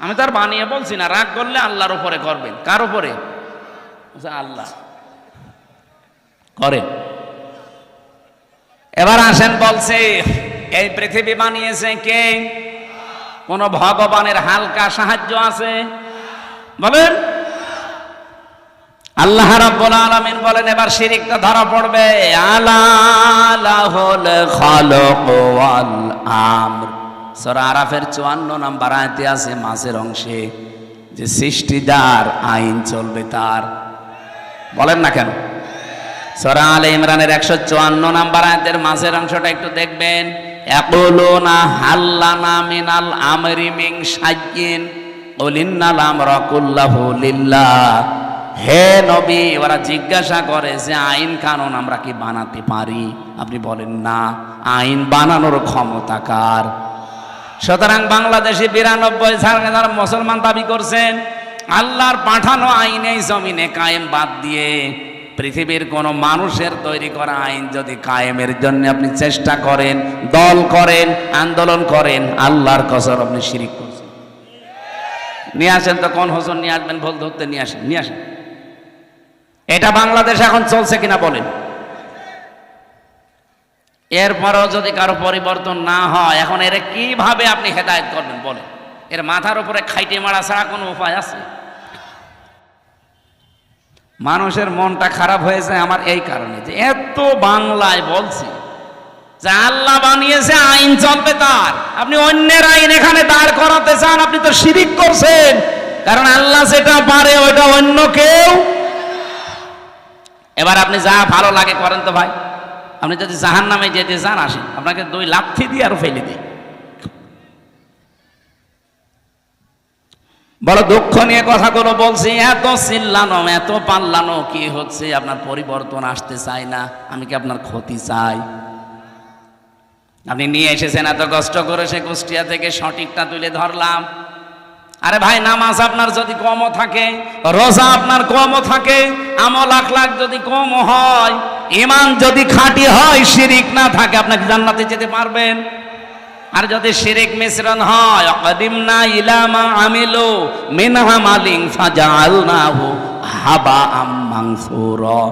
আমি তার বানিয়ে বলছি না, রাগ করলে আল্লাহর উপরে করবেন। কার উপরে? আল্লাহ। করেন। এবার আসেন বলছে, এই পৃথিবী বানিয়েছে কে? কোন ভগবানের হালকা সাহায্য আছে? বলেন। আল্লাহ রাব্বুল আলামিন বলেন, এবার শিরিকটা ধরা পড়বে। আলাহুল খালক ওয়াল আমর। সূরা আরাফের 54 নাম্বার আয়াতে আছে, মাঝের অংশে যে সৃষ্টিদার আইন চলবে তার। বলেন না কেন? সূরা আলে ইমরানের 154 নাম্বার আয়তের মাঝের অংশটা একটু দেখবেন। ইয়াকুলুনা হাল্লানা মিনাল আমরি মিন শাইইন, কুলিন্নাল আমরা হে নবী, ওরা জিজ্ঞাসা করে যে আইন কানুন আমরা কি বানাতে পারি? আপনি বলেন না, আইন বানানোর ক্ষমতা কার? সুতরাং বাংলাদেশে বিরানব্বই সালে মুসলমান দাবি করছেন, আল্লাহর পাঠানো আইন এই জমিনে কায়েম বাদ দিয়ে পৃথিবীর কোন মানুষের তৈরি করা আইন যদি কায়েমের জন্য আপনি চেষ্টা করেন, দল করেন, আন্দোলন করেন, আল্লাহর কসর আপনি শিরিক করছেন। নিয়ে আসেন তো, কোন হোসন নিয়ে আসবেন? ভুল ধরতে নিয়ে আসেন নিয়ে আসেন। এটা বাংলাদেশ এখন চলছে কিনা বলেন। এরপরও যদি কারও পরিবর্তন না হয়, এখন এর কীভাবে আপনি হেদায়ত করবেন বলেন? এর মাথার উপরে খাইটে মারা ছাড়া কোনো উপায় আছে? মানুষের মনটা খারাপ হয়েছে আমার এই কারণে যে এত বাংলায় বলছি যে আল্লাহ বানিয়েছে, আইন চলবে তার। আপনি অন্যের আইন এখানে দাঁড় করাতে চান, আপনি তো শিরিক করছেন। কারণ আল্লাহ যেটা পারে, ওইটা অন্য কেউ। এবার আপনি যা ভালো লাগে করেন তো ভাই। আপনি যদি জাহান নামে যেতে চান আসেন। আপনাকে দুই লাথি দিয়ে আরও ফেলে দিই। বড় দুঃখ নিয়ে কথা কথাগুলো বলছি, এত চিল্লানো, এত পাল্লানো, কি হচ্ছে? আপনার পরিবর্তন আসতে চাই না, আমি কি আপনার ক্ষতি চাই? আপনি নিয়ে এসেছেন, এত কষ্ট করে সে কুষ্টিয়া থেকে সঠিকটা তুলে ধরলাম। আরে ভাই, নামাজ আপনার যদি কমও থাকে, রোজা আপনার কমও থাকে আমল আখলাখ যদি কমও হয় ইমান যদি খাঁটি হয়, শিরিক না থাকে, আপনাকে জান্নাতে যেতে পারবেন। আর যদি শিরিক মিশ্রণ হয়, অকদিমনা ইলামা আমিলু মিনহা মালিং ফাজালনাহু হাবা আম মানসুরা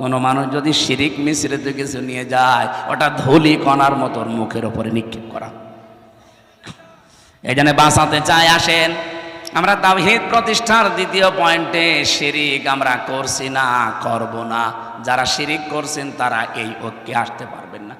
কোনো মানুষ যদি শিরিক মিশ্রিত কিছু নিয়ে যায়, ওটা ধুলি কণার মতো ওর মুখের ওপরে নিক্ষেপ করা। জন্য বাঁচাতে চাই আসেন। আমরা তাহিদ প্রতিষ্ঠার দ্বিতীয় পয়েন্টে শিরিক আমরা করছি না, করব না। যারা শিরিক করছেন তারা এই ঐক্যে আসতে পারবেন না।